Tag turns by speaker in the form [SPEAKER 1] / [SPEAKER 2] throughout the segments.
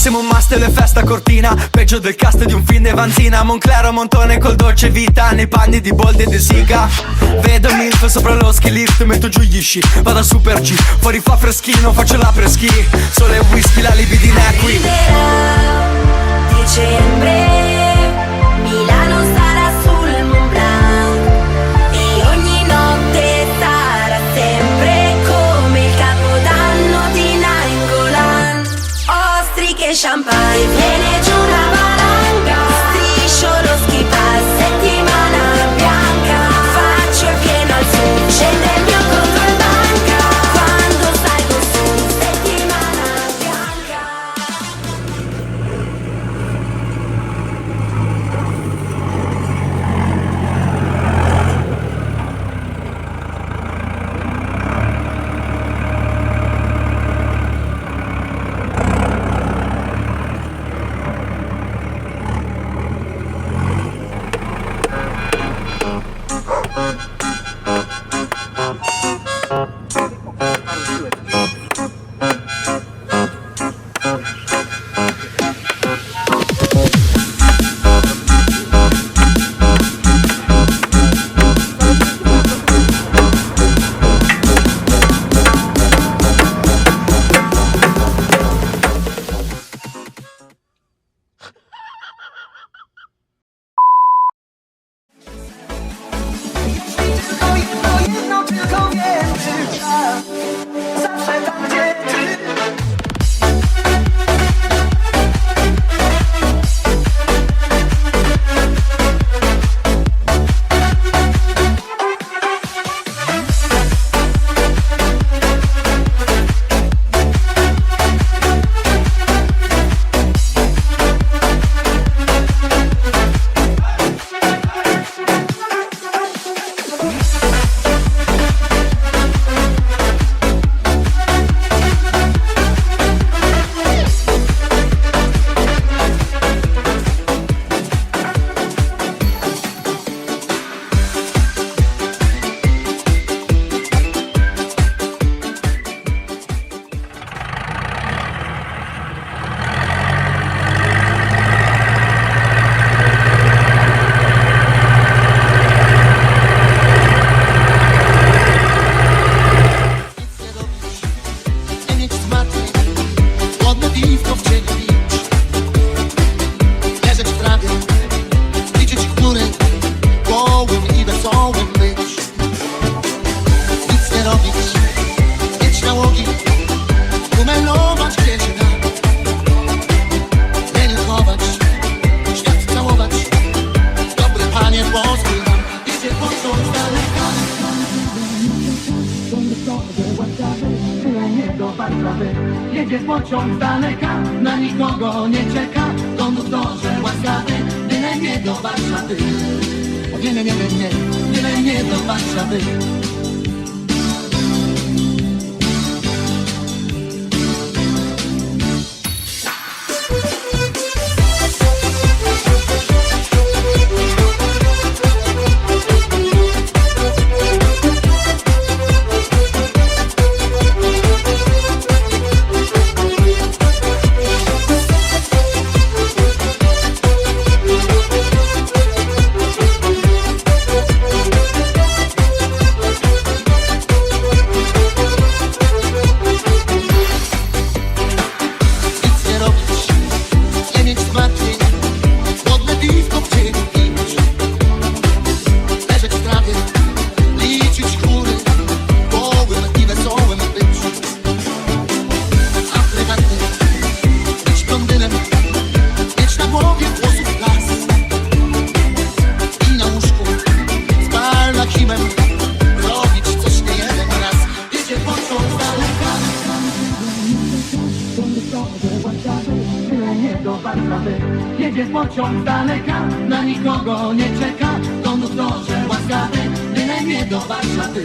[SPEAKER 1] Massimo Master e festa cortina. Peggio del cast di un film di Vanzina. Monclero Montone col dolce vita. Nei panni di Bold e di Siga Vedo Milf sopra lo ski lift Metto giù gli sci. Vado a super G Fuori fa freschino Faccio la preschi. Sole e whisky La libidina è qui
[SPEAKER 2] dicembre, Carlos Stewart.
[SPEAKER 3] Nie
[SPEAKER 4] do Warszawy. Jedzie pociąg z daleka, na nikogo nie czeka. Konduktorze łaskawy, byle nie do Warszawy. O nie, nie, nie, nie, byle nie do Warszawy
[SPEAKER 3] pociąg z daleka,
[SPEAKER 4] na nikogo nie czeka. Konduktorze łaskawy, byle nie do Warszawy.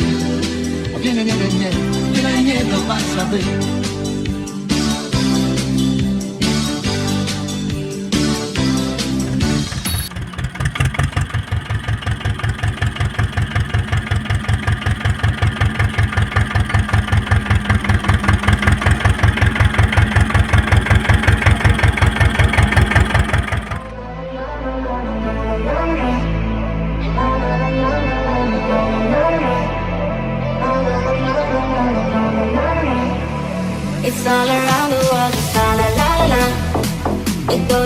[SPEAKER 4] O nie, nie, nie, nie, nie, byle nie do Warszawy
[SPEAKER 5] It's all around the world, it's la la la la. It goes